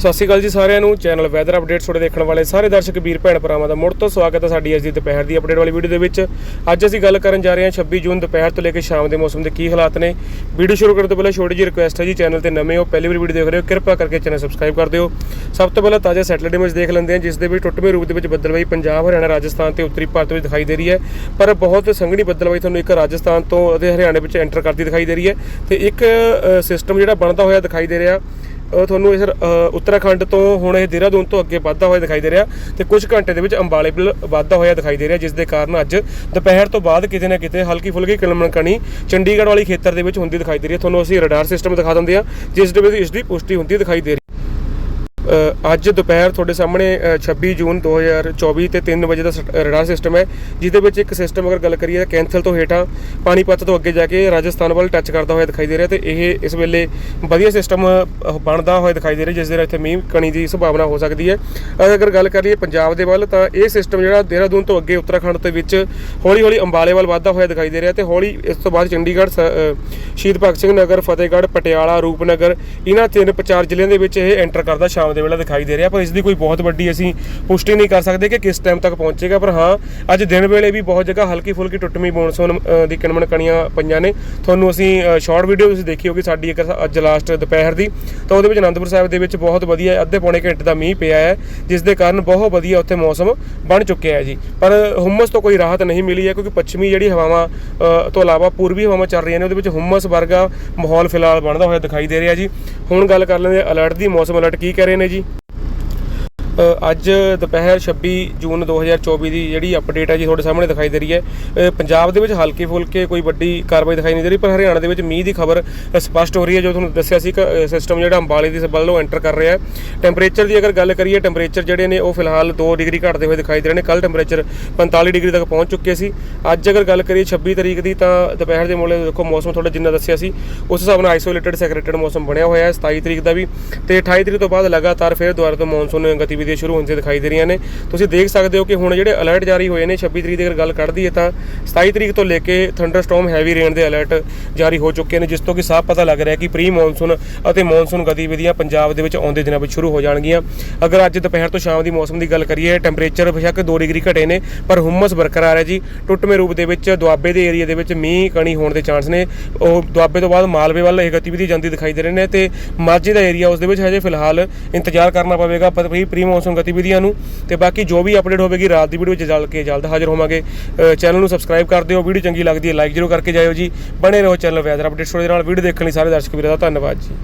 ਸਤਿ ਸ਼੍ਰੀ ਅਕਾਲ ਜੀ ਸਾਰਿਆਂ ਨੂੰ। ਚੈਨਲ ਵੈਦਰ ਅਪਡੇਟਸ ਤੁਹਾਡੇ ਦੇਖਣ ਵਾਲੇ ਸਾਰੇ ਦਰਸ਼ਕ, ਵੀਰ ਭੈਣ ਭਰਾਵਾਂ ਦਾ ਮੁੜ ਤੋਂ ਸਵਾਗਤ ਹੈ ਸਾਡੀ ਅੱਜ ਦੀ ਦੁਪਹਿਰ ਦੀ ਅਪਡੇਟ ਵਾਲੀ ਵੀਡੀਓ ਦੇ ਵਿੱਚ। ਅੱਜ ਅਸੀਂ ਗੱਲ ਕਰਨ ਜਾ ਰਹੇ ਹਾਂ 26 ਜੂਨ ਦੁਪਹਿਰ ਤੋਂ ਲੈ ਕੇ ਸ਼ਾਮ ਦੇ ਮੌਸਮ ਦੇ ਕੀ ਹਾਲਾਤ ਨੇ। ਵੀਡੀਓ ਸ਼ੁਰੂ ਕਰਨ ਤੋਂ ਪਹਿਲਾਂ ਛੋਟੀ ਜਿਹੀ ਰਿਕੁਐਸਟ ਹੈ ਜੀ ਚੈਨਲ ਤੇ ਨਵੇਂ ਹੋ, ਪਹਿਲੀ ਵਾਰ ਵੀਡੀਓ ਦੇਖ ਰਹੇ ਹੋ, ਕਿਰਪਾ ਕਰਕੇ ਚੈਨਲ ਸਬਸਕ੍ਰਾਈਬ ਕਰ ਦਿਓ। ਸਭ ਤੋਂ ਪਹਿਲਾਂ ਤਾਜ਼ਾ ਸੈਟਲਾਈਟ ਇਮੇਜ ਦੇਖ ਲੈਂਦੇ ਹਾਂ ਜਿਸ ਦੇ ਵਿੱਚ ਟੁੱਟਵੇਂ ਰੂਪ ਦੇ ਵਿੱਚ ਬੱਦਲਵਾਈ ਪੰਜਾਬ, ਹਰਿਆਣਾ, ਰਾਜਸਥਾਨ ਤੇ ਉੱਤਰੀ ਭਾਰਤ ਵਿੱਚ ਦਿਖਾਈ ਦੇ ਰਹੀ ਹੈ। ਪਰ ਬਹੁਤ ਸੰਘਣੀ ਬੱਦਲਵਾਈ ਤੁਹਾਨੂੰ ਇੱਕ ਰਾਜਸਥਾਨ ਤੋਂ ਅਤੇ ਹਰਿਆਣੇ ਵਿੱਚ ਐਂਟਰ ਕਰਦੀ ਦਿਖਾਈ ਦੇ ਰਹੀ ਹੈ। ਤੇ ਇੱਕ ਸਿਸਟਮ ਜਿਹੜਾ ਬਣਦਾ ਹੋਇਆ ਦਿਖਾਈ ਦੇ ਰਿਹਾ ਤੁਹਾਨੂੰ ਇਸ ਅ, ਉੱਤਰਾਖੰਡ ਤੋਂ ਹੁਣ ਇਹ ਦੇਹਰਾਦੂਨ ਤੋਂ ਅੱਗੇ ਵੱਧਦਾ ਹੋਇਆ ਦਿਖਾਈ ਦੇ ਰਿਹਾ ਤੇ ਕੁਝ ਘੰਟੇ ਦੇ ਵਿੱਚ ਅੰਬਾਲੇ ਵੱਲ ਵੱਧਦਾ ਹੋਇਆ ਦਿਖਾਈ ਦੇ ਰਿਹਾ ਜਿਸ ਦੇ ਕਾਰਨ ਅੱਜ ਦੁਪਹਿਰ ਤੋਂ ਬਾਅਦ ਕਿਤੇ ਨਾ ਕਿਤੇ ਹਲਕੀ ਫੁਲਕੀ ਕਿਲਮਣਕਣੀ ਚੰਡੀਗੜ੍ਹ ਵਾਲੀ ਖੇਤਰ ਦੇ ਵਿੱਚ ਹੁੰਦੀ ਦਿਖਾਈ ਦੇ ਰਹੀ ਹੈ। ਤੁਹਾਨੂੰ ਅਸੀਂ ਰਡਾਰ ਸਿਸਟਮ ਦਿਖਾ ਦਿੰਦੇ ਆ ਜਿਸ ਦੇ ਵਿੱਚ ਇਸ ਦੀ ਪੁਸ਼ਟੀ ਹੁੰਦੀ ਦਿਖਾਈ ਦੇ ਰਹੀ ਅੱਜ ਦੁਪਹਿਰ ਤੁਹਾਡੇ ਸਾਹਮਣੇ ਅ, 26 ਜੂਨ 2024 ਤੇ 3 ਵਜੇ ਦਾ ਸ- ਰਡਾਰ ਸਿਸਟਮ ਹੈ ਜਿਹਦੇ ਵਿੱਚ ਇੱਕ ਸਿਸਟਮ ਅਗਰ ਗੱਲ ਕਰੀਏ ਤਾਂ ਕੈਂਥਲ ਤੋਂ ਹੇਠਾਂ ਪਾਣੀਪਤ ਤੋਂ ਅੱਗੇ ਜਾ ਕੇ ਰਾਜਸਥਾਨ ਵੱਲ ਟੱਚ ਕਰਦਾ ਹੋਇਆ ਦਿਖਾਈ ਦੇ ਰਿਹਾ ਤੇ ਇਹ ਇਸ ਵੇਲੇ ਵਧੀਆ ਸਿਸਟਮ ਬਣਦਾ ਹੋਇਆ ਦਿਖਾਈ ਦੇ ਰਿਹਾ ਜਿਸ ਦੇ ਨਾਲ ਇੱਥੇ ਮੀਂਹ ਕਣੀ ਦੀ ਸੰਭਾਵਨਾ ਹੋ ਸਕਦੀ ਹੈ। ਅਗਰ ਗੱਲ ਕਰੀਏ ਪੰਜਾਬ ਦੇ ਵੱਲ ਤਾਂ ਇਹ ਸਿਸਟਮ ਜਿਹੜਾ ਦੇਹਰਾਦੂਨ ਤੋਂ ਅੱਗੇ ਉੱਤਰਾਖੰਡ ਦੇ ਵਿੱਚ ਹੌਲੀ ਹੌਲੀ ਅੰਬਾਲੇ ਵੱਲ ਵੱਧਦਾ ਹੋਇਆ ਦਿਖਾਈ ਦੇ ਰਿਹਾ ਤੇ ਹੌਲੀ ਇਸ ਤੋਂ ਬਾਅਦ ਚੰਡੀਗੜ੍ਹ ਸ- ਸ਼ਹੀਦ ਭਗਤ ਸਿੰਘ ਨਗਰ ਫਤਿਹਗੜ੍ਹ ਪਟਿਆਲਾ ਰੂਪਨਗਰ ਇਹਨਾਂ ਤਿੰਨ ਚਾਰ ਜ਼ਿਲ੍ਹਿਆਂ ਦੇ ਵਿੱਚ ਇਹ ਐਂਟਰ ਕਰਦਾ ਸ਼ਾਮ ਦੇ ਵੇਲੇ ਦਿਖਾਈ ਦੇ ਰਿਹਾ, ਪਰ ਇਸ ਦੀ ਕੋਈ ਬਹੁਤ ਵੱਡੀ ਅਸੀਂ ਪੁਸ਼ਟੀ ਨਹੀਂ ਕਰ ਸਕਦੇ ਕਿ ਕਿਸ ਟਾਈਮ ਤੱਕ ਪਹੁੰਚੇਗਾ, ਪਰ ਹਾਂ, ਅੱਜ ਦਿਨ ਵੇਲੇ ਵੀ ਬਹੁਤ ਜਗ੍ਹਾ ਹਲਕੀ ਫੁਲਕੀ ਟੁੱਟਮੀ ਮੌਨਸੂਨ ਦੀ ਕਿਣਮਣ ਕਣੀਆਂ ਪਈਆਂ ਨੇ। ਤੁਹਾਨੂੰ ਅਸੀਂ ਸ਼ਾਰਟ ਵੀਡੀਓ ਤੁਸੀਂ ਦੇਖੀ ਹੋਗੀ ਸਾਡੀ ਇੱਕ ਅੱਜ ਲਾਸਟ ਦੁਪਹਿਰ ਦੀ। ਤਾਂ ਉਹਦੇ ਵਿੱਚ ਅਨੰਦਪੁਰ ਸਾਹਿਬ ਦੇ ਵਿੱਚ ਬਹੁਤ ਵਧੀਆ ਅੱਧੇ ਪੌਣੇ ਘੰਟੇ ਦਾ ਮੀਂਹ ਪਿਆ ਹੈ, ਜਿਸ ਦੇ ਕਾਰਨ ਬਹੁਤ ਵਧੀਆ ਉੱਥੇ ਮੌਸਮ ਬਣ ਚੁੱਕਿਆ ਹੈ ਜੀ। ਪਰ ਹੁਮਸ ਤੋਂ ਕੋਈ ਰਾਹਤ ਨਹੀਂ ਮਿਲੀ ਹੈ, ਕਿਉਂਕਿ ਪੱਛਮੀ ਜਿਹੜੀ ਹਵਾਵਾਂ ਤੋਂ ਇਲਾਵਾ ਪੂਰਬੀ ਹਵਾਵਾਂ ਚੱਲ ਰਹੀਆਂ ਨੇ, ਉਹਦੇ ਵਿੱਚ ਹੁਮਸ ਵਰਗਾ ਮਾਹੌਲ ਫਿਲਹਾਲ ਬਣਦਾ ਹੋਇਆ ਦਿਖਾਈ ਦੇ ਰਿਹਾ ਜੀ। ਹੁਣ ਗੱਲ ਕਰ ਲੈਂਦੇ ਅਲਰਟ ਦੀ ਮੌਸਮ ਅਲਰਟ ਕੀ ਕਹਿ ਰਹੇ ਨੇ ਜੀ? ਅੱਜ ਦੁਪਹਿਰ 26 ਜੂਨ 2024 ਦੀ ਜਿਹੜੀ ਅਪਡੇਟ ਹੈ ਜੀ ਤੁਹਾਡੇ ਸਾਹਮਣੇ ਦਿਖਾਈ ਦੇ ਰਹੀ ਹੈ। ਪੰਜਾਬ ਦੇ ਵਿੱਚ ਹਲਕੇ ਫੁਲਕੇ ਕੋਈ ਵੱਡੀ ਕਾਰਵਾਈ ਦਿਖਾਈ ਨਹੀਂ ਦੇ ਰਹੀ, ਪਰ ਹਰਿਆਣਾ ਦੇ ਵਿੱਚ ਮੀਂਹ ਦੀ ਖਬਰ ਸਪਸ਼ਟ ਹੋ ਰਹੀ ਹੈ, ਜੋ ਤੁਹਾਨੂੰ ਦੱਸਿਆ ਸੀ ਕਿ ਸਿਸਟਮ ਜਿਹੜਾ ਅੰਬਾਲੇ ਦੀ ਵੱਲੋਂ ਐਂਟਰ ਕਰ ਰਿਹਾ ਹੈ। ਟੈਂਪਰੇਚਰ ਦੀ ਅਗਰ ਗੱਲ ਕਰੀਏ ਟੈਂਪਰੇਚਰ ਜਿਹੜੇ ਨੇ ਉਹ ਫਿਲਹਾਲ 2 ਡਿਗਰੀ ਘਟਦੇ ਹੋਏ ਦਿਖਾਈ ਦੇ ਰਹੇ ਨੇ। ਕੱਲ ਟੈਂਪਰੇਚਰ 45 ਡਿਗਰੀ ਤੱਕ ਪਹੁੰਚ ਚੁੱਕੇ ਸੀ। ਅੱਜ ਅਗਰ ਗੱਲ ਕਰੀਏ 26 ਤਰੀਕ ਦੀ, ਤਾਂ ਦੁਪਹਿਰ ਦੇ ਮੋਲੇ ਦੇਖੋ ਮੌਸਮ ਥੋੜਾ ਜਿੰਨਾ ਦੱਸਿਆ ਸੀ, ਉਸ ਹਿਸਾਬ ਨਾਲ ਆਈਸੋਲੇਟਡ ਸੈਕਰੇਟਡ ਮੌਸਮ ਬਣਿਆ ਹੋਇਆ ਹੈ 27 ਤਰੀਕ ਦਾ ਵੀ। ਤੇ 28 ਤਰੀਕ ਤੋਂ ਬਾਅਦ ਲਗਾਤਾਰ ਫਿਰ ਦੁਬਾਰਾ ਤੋਂ ਮੌਨਸੂਨ ਗਤੀਵਿਧੀਆਂ ਸ਼ੁਰੂ ਹੁੰਦੀਆਂ ਦਿਖਾਈ ਦੇ ਰਹੀਆਂ ਨੇ। ਤੁਸੀਂ ਦੇਖ ਸਕਦੇ ਹੋ ਕਿ ਹੁਣ ਜਿਹੜੇ ਅਲਰਟ ਜਾਰੀ ਹੋਏ ਨੇ 26 ਤਰੀਕ ਦੀ ਅਗਰ ਗੱਲ ਕੱਢਦੀ ਹੈ ਤਾਂ 27 ਤਰੀਕ ਤੋਂ ਲੈ ਕੇ ਥੰਡਰਸਟਾਰਮ ਹੈਵੀ ਰੇਨ ਦੇ ਅਲਰਟ ਜਾਰੀ ਹੋ ਚੁੱਕੇ ਨੇ, ਜਿਸ ਤੋਂ ਕਿ ਸਾਫ਼ ਪਤਾ ਲੱਗ ਰਿਹਾ ਕਿ ਪ੍ਰੀ ਮੌਨਸੂਨ ਅਤੇ ਮੌਨਸੂਨ ਗਤੀਵਿਧੀਆਂ ਪੰਜਾਬ ਦੇ ਵਿੱਚ ਆਉਂਦੇ ਦਿਨਾਂ ਵਿੱਚ ਸ਼ੁਰੂ ਹੋ ਜਾਣਗੀਆਂ। ਅਗਰ ਅੱਜ ਦੁਪਹਿਰ ਤੋਂ ਸ਼ਾਮ ਦੀ ਮੌਸਮ ਦੀ ਗੱਲ ਕਰੀਏ ਟੈਂਪਰੇਚਰ ਬੇਸ਼ੱਕ 2 ਡਿਗਰੀ ਘਟੇ ਨੇ, ਪਰ ਹੁਮਸ ਬਰਕਰਾਰ ਹੈ ਜੀ। ਟੁੱਟਵੇਂ ਰੂਪ ਦੇ ਵਿੱਚ, ਦੁਆਬੇ ਦੇ ਏਰੀਆ ਦੇ ਵਿੱਚ ਮੀਂਹ, ਕਣੀ ਹੋਣ ਦੇ ਚਾਂਸ ਨੇ। ਉਹ ਦੁਆਬੇ ਤੋਂ ਬਾਅਦ ਮਾਲਵੇ ਵੱਲ ਇਹ ਗਤੀਵਿਧੀ ਜਾਂਦੀ ਦਿਖਾਈ ਦੇ ਰਹੇ ਨੇ ਤੇ ਮਾਝੇ ਦਾ ਏਰੀਆ ਉਸ ਦੇ ਵਿੱਚ ਹਜੇ ਫਿਲਹਾਲ ਇੰਤਜ਼ਾਰ ਕਰਨਾ ਪਵੇਗਾ, ਪ੍ਰੀ ਪ੍ਰੀ ਮੌਸਮ ਗਤੀਵਿਧੀਆਂ ਨੂੰ ਤੇ ਬਾਕੀ ਜੋ ਵੀ ਅਪਡੇਟ ਹੋਵੇਗੀ ਰਾਤ ਦੀ ਵੀਡੀਓ ਵਿੱਚ ਜਲ ਕੇ ਜਲਦ ਹਾਜ਼ਰ ਹੋਵਾਂਗੇ। ਚੈਨਲ ਨੂੰ ਸਬਸਕ੍ਰਾਈਬ ਕਰ ਦਿਓ, ਵੀਡੀਓ ਚੰਗੀ ਲੱਗਦੀ ਹੈ ਲਾਈਕ ਜ਼ਰੂਰ ਕਰਕੇ ਜਾਇਓ ਜੀ। ਬਣੇ ਰਹੋ ਚੈਨਲ ਵੈਦਰ ਅਪਡੇਟਸ ਦੇ ਨਾਲ, ਵੀਡੀਓ ਦੇਖਣ ਲਈ ਸਾਰੇ ਦਰਸ਼ਕ ਵੀਰਾਂ ਦਾ ਧੰਨਵਾਦ ਜੀ।